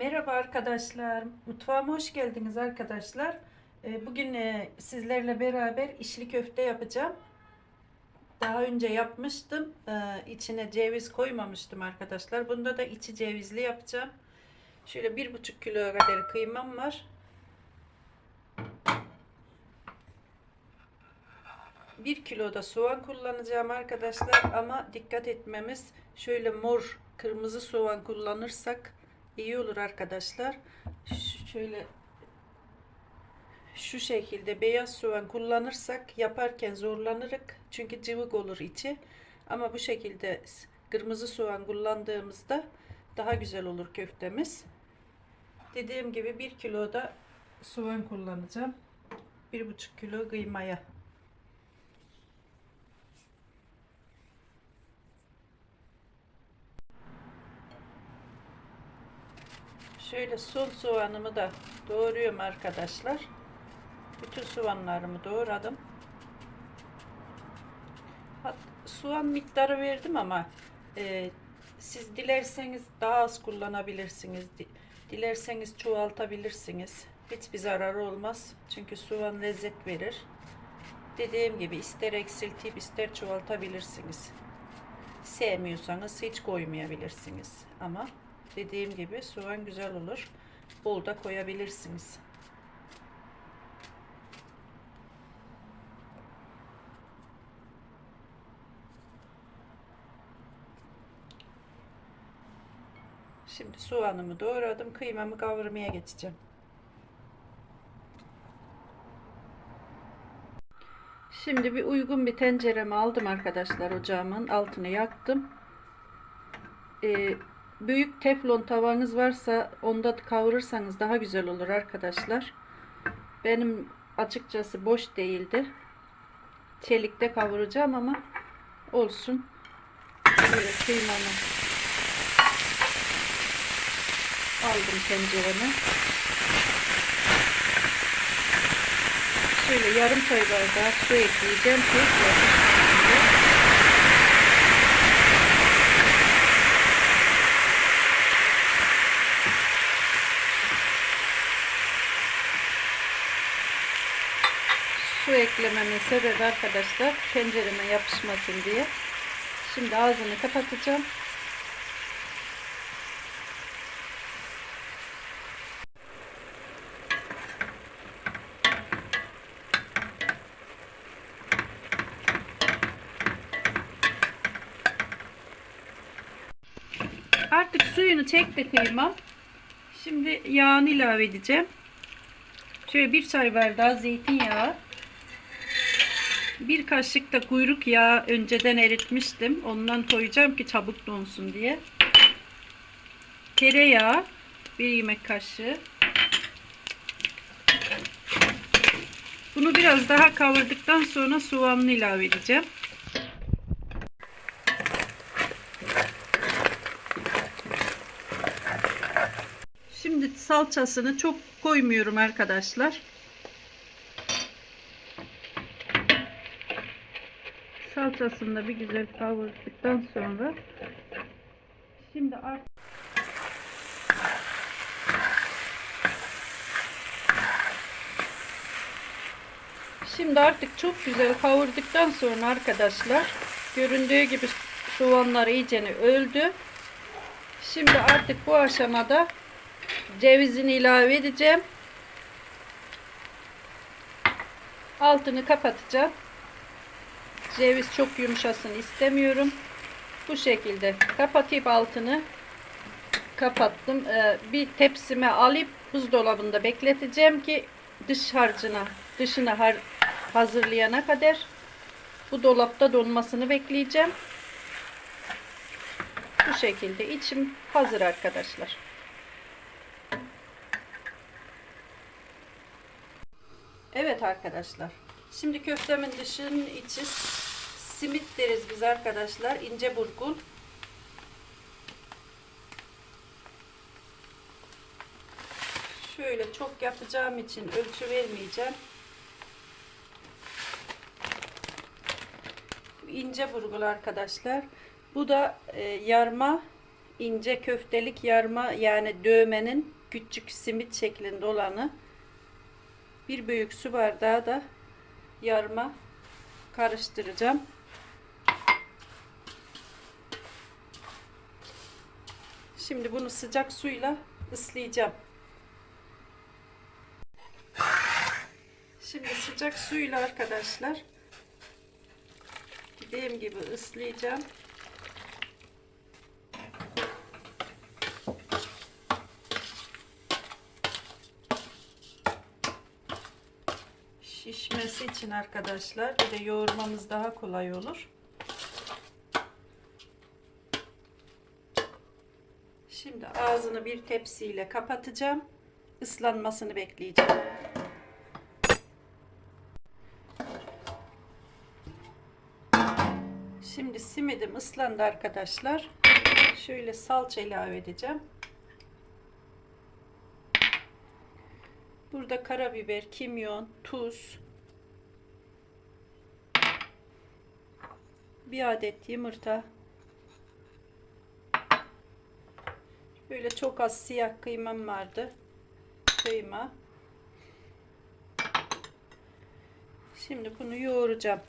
Merhaba arkadaşlar. Mutfağıma hoş geldiniz arkadaşlar. Ee, Bugün e, sizlerle beraber içli köfte yapacağım. Daha önce yapmıştım. Ee, İçine ceviz koymamıştım arkadaşlar. Bunda da içi cevizli yapacağım. Şöyle bir buçuk kilo kadar kıymam var. Bir kilo da soğan kullanacağım arkadaşlar ama dikkat etmemiz şöyle mor kırmızı soğan kullanırsak iyi olur arkadaşlar. Ş- şöyle şu şekilde beyaz soğan kullanırsak yaparken zorlanırık çünkü cıvık olur içi. Ama bu şekilde kırmızı soğan kullandığımızda daha güzel olur köftemiz. Dediğim gibi bir kilo da soğan kullanacağım. Bir buçuk kilo kıymaya. Şöyle son soğanımı da doğruyorum arkadaşlar. Bütün soğanlarımı doğradım. Soğan miktarı verdim ama e, siz dilerseniz daha az kullanabilirsiniz. Di- Dilerseniz çoğaltabilirsiniz. Hiçbir zararı olmaz. Çünkü soğan lezzet verir. Dediğim gibi ister eksiltip ister çoğaltabilirsiniz. Sevmiyorsanız hiç koymayabilirsiniz. Ama dediğim gibi soğan güzel olur. Bol da koyabilirsiniz. Şimdi soğanımı doğradım. Kıymamı kavurmaya geçeceğim. Şimdi bir uygun bir tenceremi aldım arkadaşlar ocağımın altını yaktım. Ee, büyük teflon tavanız varsa onda kavurursanız daha güzel olur arkadaşlar. Benim açıkçası boş değildi. Çelikte kavuracağım ama olsun. Böyle kıymamı aldım tencereme. Şöyle yarım çay bardağı su ekleyeceğim ki yapışmasın. Su eklememin sebebi arkadaşlar tencereme yapışmasın diye. Şimdi ağzını kapatacağım. Artık suyunu çekti kıymam. Şimdi yağını ilave edeceğim. Şöyle bir çay bardağı zeytinyağı. Bir kaşık da kuyruk yağı önceden eritmiştim. Ondan koyacağım ki çabuk donsun diye. Tereyağı bir yemek kaşığı. Bunu biraz daha kavurduktan sonra soğanını ilave edeceğim. Şimdi salçasını çok koymuyorum arkadaşlar. Salçasını da bir güzel kavurduktan sonra şimdi artık Şimdi artık çok güzel kavurduktan sonra arkadaşlar göründüğü gibi soğanlar iyicene öldü. Şimdi artık bu aşamada cevizini ilave edeceğim. Altını kapatacağım. Ceviz çok yumuşasın istemiyorum. Bu şekilde kapatıp altını kapattım. Ee, bir tepsime alıp buzdolabında bekleteceğim ki dış harcına, dışına har hazırlayana kadar bu dolapta donmasını bekleyeceğim. Bu şekilde içim hazır arkadaşlar. Evet arkadaşlar. Şimdi köftemin dışının içi simit deriz biz arkadaşlar. ince burgul. Şöyle çok yapacağım için ölçü vermeyeceğim. İnce burgul arkadaşlar. Bu da e, yarma ince köftelik yarma yani dövmenin küçük simit şeklinde olanı bir büyük su bardağı da yarma karıştıracağım. Şimdi bunu sıcak suyla ıslayacağım. Şimdi sıcak suyla arkadaşlar dediğim gibi ıslayacağım. Şişmesi için arkadaşlar bir de yoğurmamız daha kolay olur. Şimdi ağzını bir tepsiyle kapatacağım. Islanmasını bekleyeceğim. Şimdi simidim ıslandı arkadaşlar. Şöyle salça ilave edeceğim. Burada karabiber, kimyon, tuz, bir adet yumurta, böyle çok az siyah kıymam vardı. Kıyma. Şimdi bunu yoğuracağım.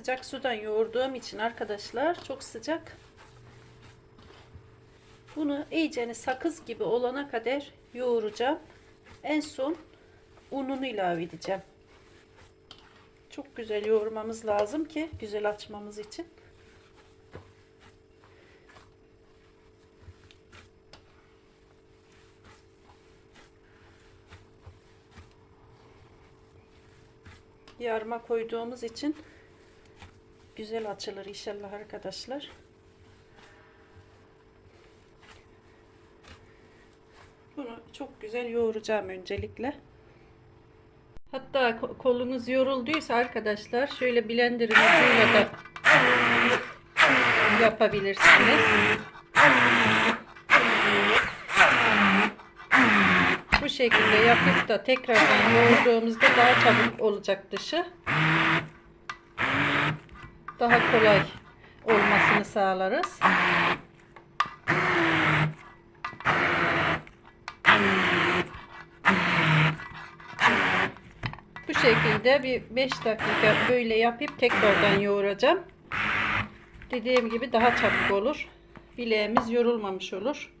Sıcak sudan yoğurduğum için arkadaşlar çok sıcak. Bunu iyicene sakız gibi olana kadar yoğuracağım. En son ununu ilave edeceğim. Çok güzel yoğurmamız lazım ki güzel açmamız için. Yarma koyduğumuz için güzel açılır inşallah arkadaşlar. Bunu çok güzel yoğuracağım öncelikle. Hatta ko- kolunuz yorulduysa arkadaşlar şöyle blenderın ucuyla da yapabilirsiniz. Bu şekilde yapıp da tekrardan yoğurduğumuzda daha çabuk olacak dışı. Daha kolay olmasını sağlarız. Bu şekilde bir 5 dakika böyle yapıp tekrardan yoğuracağım. Dediğim gibi daha çabuk olur. Bileğimiz yorulmamış olur.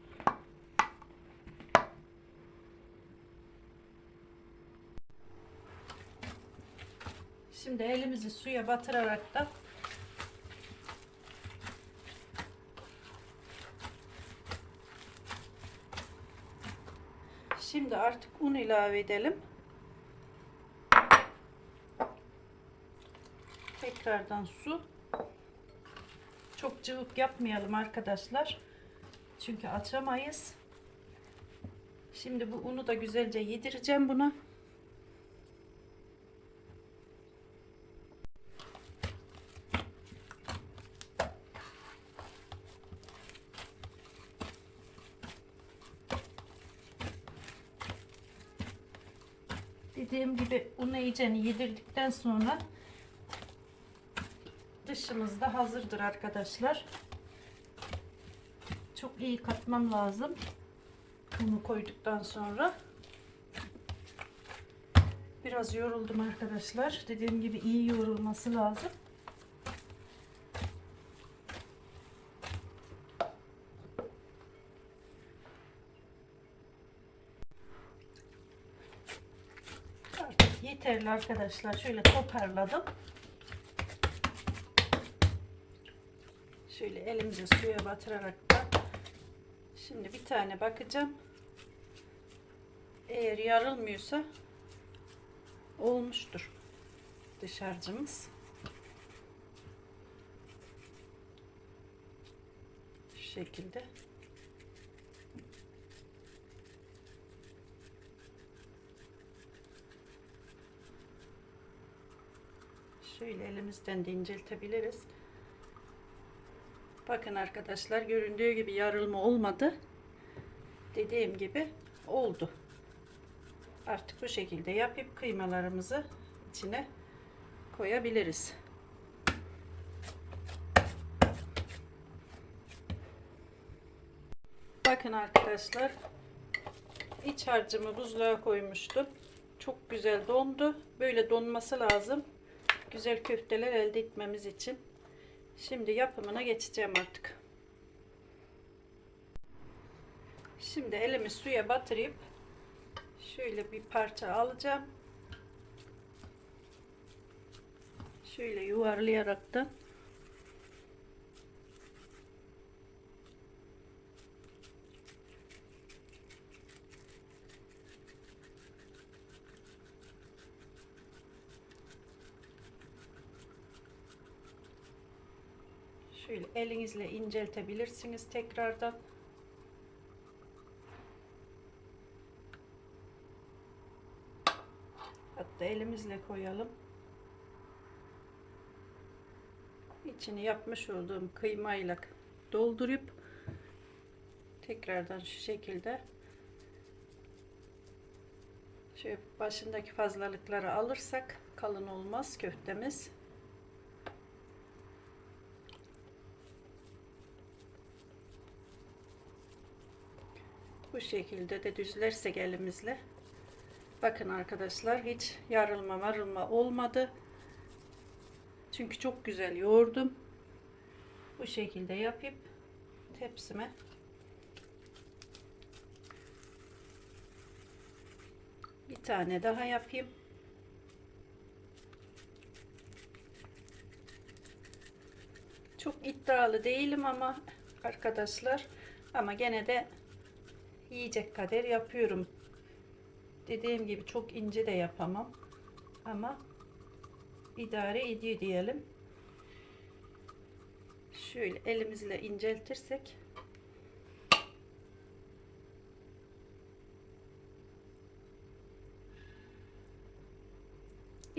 Şimdi elimizi suya batırarak da Şimdi artık un ilave edelim. Tekrardan su. Çok cıvık yapmayalım arkadaşlar. Çünkü açamayız. Şimdi bu unu da güzelce yedireceğim buna. Dediğim unu iyicene yedirdikten sonra dışımız da hazırdır arkadaşlar. Çok iyi katmam lazım. Unu koyduktan sonra. Biraz yoruldum arkadaşlar. Dediğim gibi iyi yoğrulması lazım. Yeterli arkadaşlar. Şöyle toparladım. Şöyle elimize suya batırarak da şimdi bir tane bakacağım. Eğer yarılmıyorsa olmuştur dışarcımız. Şu şekilde. Şöyle elimizden de inceltebiliriz. Bakın arkadaşlar göründüğü gibi yarılma olmadı. Dediğim gibi oldu. Artık bu şekilde yapıp kıymalarımızı içine koyabiliriz. Bakın arkadaşlar iç harcımı buzluğa koymuştum. Çok güzel dondu. Böyle donması lazım. Güzel köfteler elde etmemiz için. Şimdi yapımına geçeceğim artık. Şimdi elimi suya batırıp şöyle bir parça alacağım. Şöyle yuvarlayarak da Şöyle elinizle inceltebilirsiniz tekrardan. Hatta elimizle koyalım. İçini yapmış olduğum kıymayla doldurup tekrardan şu şekilde şöyle başındaki fazlalıkları alırsak kalın olmaz köftemiz. Bu şekilde de düzlersek elimizle. Bakın arkadaşlar hiç yarılma marılma olmadı. Çünkü çok güzel yoğurdum. Bu şekilde yapıp tepsime bir tane daha yapayım. Çok iddialı değilim ama arkadaşlar ama gene de yiyecek kadar yapıyorum. Dediğim gibi çok ince de yapamam. Ama idare ediyor diyelim. Şöyle elimizle inceltirsek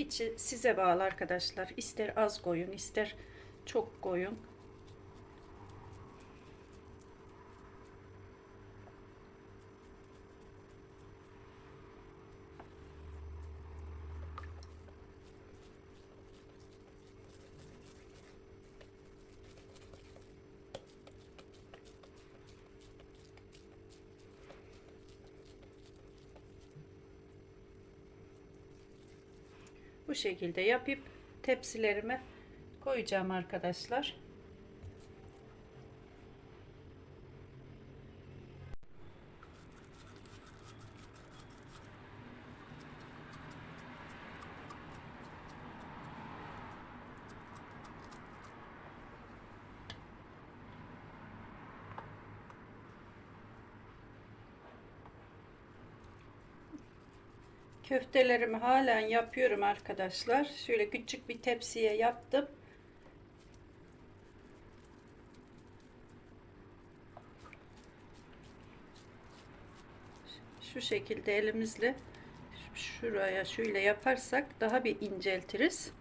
içi size bağlı arkadaşlar. İster az koyun, ister çok koyun. Bu şekilde yapıp tepsilerime koyacağım arkadaşlar. Köftelerimi halen yapıyorum arkadaşlar. Şöyle küçük bir tepsiye yaptım. Şu şekilde elimizle şuraya şöyle yaparsak daha bir inceltiriz.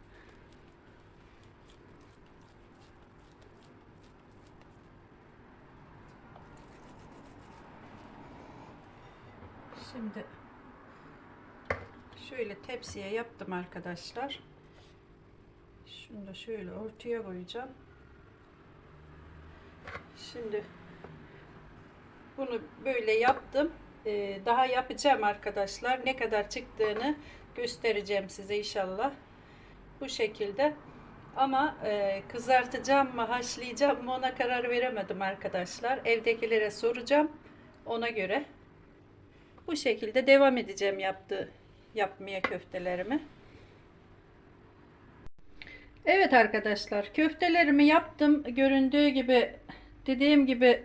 Şimdi şöyle tepsiye yaptım arkadaşlar. Şunu da şöyle ortaya koyacağım. Şimdi bunu böyle yaptım. Ee, daha yapacağım arkadaşlar. Ne kadar çıktığını göstereceğim size inşallah. Bu şekilde. Ama e, kızartacağım mı, haşlayacağım mı ona karar veremedim arkadaşlar. Evdekilere soracağım. Ona göre bu şekilde devam edeceğim yaptığı yapmaya köftelerimi. Evet arkadaşlar köftelerimi yaptım. Göründüğü gibi dediğim gibi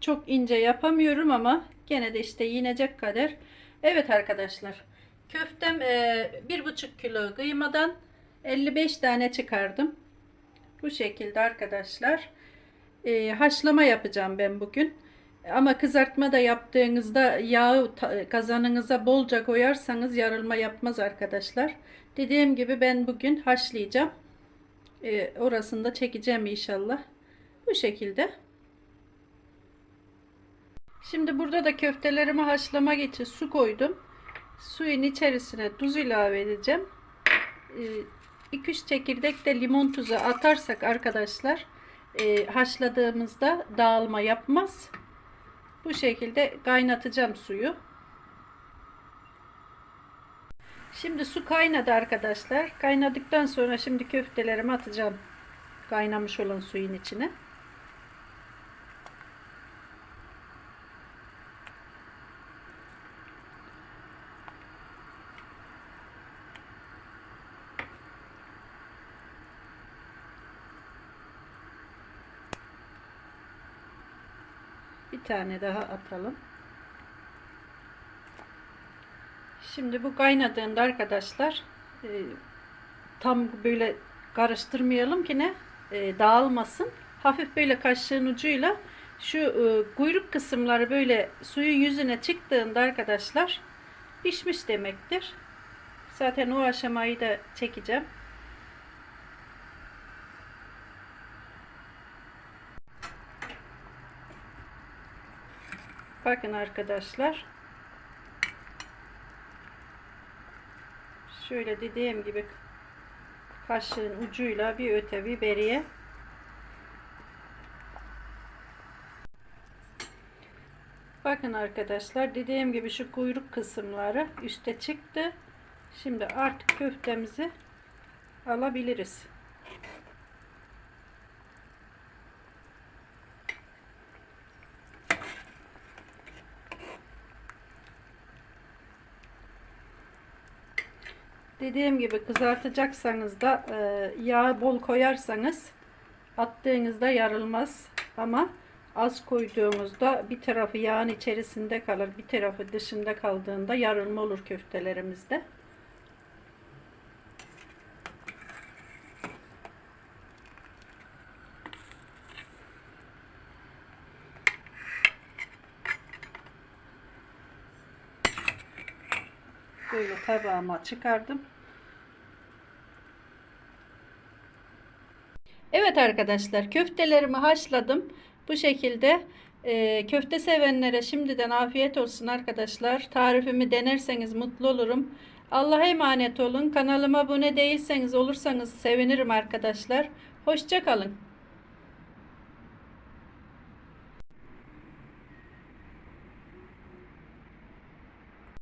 çok ince yapamıyorum ama gene de işte yiyecek kadar. Evet arkadaşlar köftem e, bir buçuk kilo kıymadan 55 tane çıkardım. Bu şekilde arkadaşlar e, haşlama yapacağım ben bugün. Ama kızartma da yaptığınızda yağı kazanınıza bolca koyarsanız yarılma yapmaz arkadaşlar. Dediğim gibi ben bugün haşlayacağım. Ee, orasını da çekeceğim inşallah. Bu şekilde. Şimdi burada da köftelerimi haşlamak için su koydum. Suyun içerisine tuz ilave edeceğim. 2-3 çekirdek de limon tuzu atarsak arkadaşlar e, haşladığımızda dağılma yapmaz. Bu şekilde kaynatacağım suyu. Şimdi su kaynadı arkadaşlar. Kaynadıktan sonra şimdi köftelerimi atacağım. Kaynamış olan suyun içine. Bir tane daha atalım. Şimdi bu kaynadığında arkadaşlar e, tam böyle karıştırmayalım ki ne e, dağılmasın. Hafif böyle kaşığın ucuyla şu e, kuyruk kısımları böyle suyun yüzüne çıktığında arkadaşlar pişmiş demektir. Zaten o aşamayı da çekeceğim. Bakın arkadaşlar. Şöyle dediğim gibi kaşığın ucuyla bir öte bir beriye Bakın arkadaşlar dediğim gibi şu kuyruk kısımları üste çıktı. Şimdi artık köftemizi alabiliriz. Dediğim gibi kızartacaksanız da e, yağ bol koyarsanız attığınızda yarılmaz ama az koyduğumuzda bir tarafı yağın içerisinde kalır bir tarafı dışında kaldığında yarılma olur köftelerimizde. Böyle tabağıma çıkardım. Evet arkadaşlar köftelerimi haşladım. Bu şekilde e, köfte sevenlere şimdiden afiyet olsun arkadaşlar. Tarifimi denerseniz mutlu olurum. Allah'a emanet olun. Kanalıma abone değilseniz olursanız sevinirim arkadaşlar. Hoşça kalın.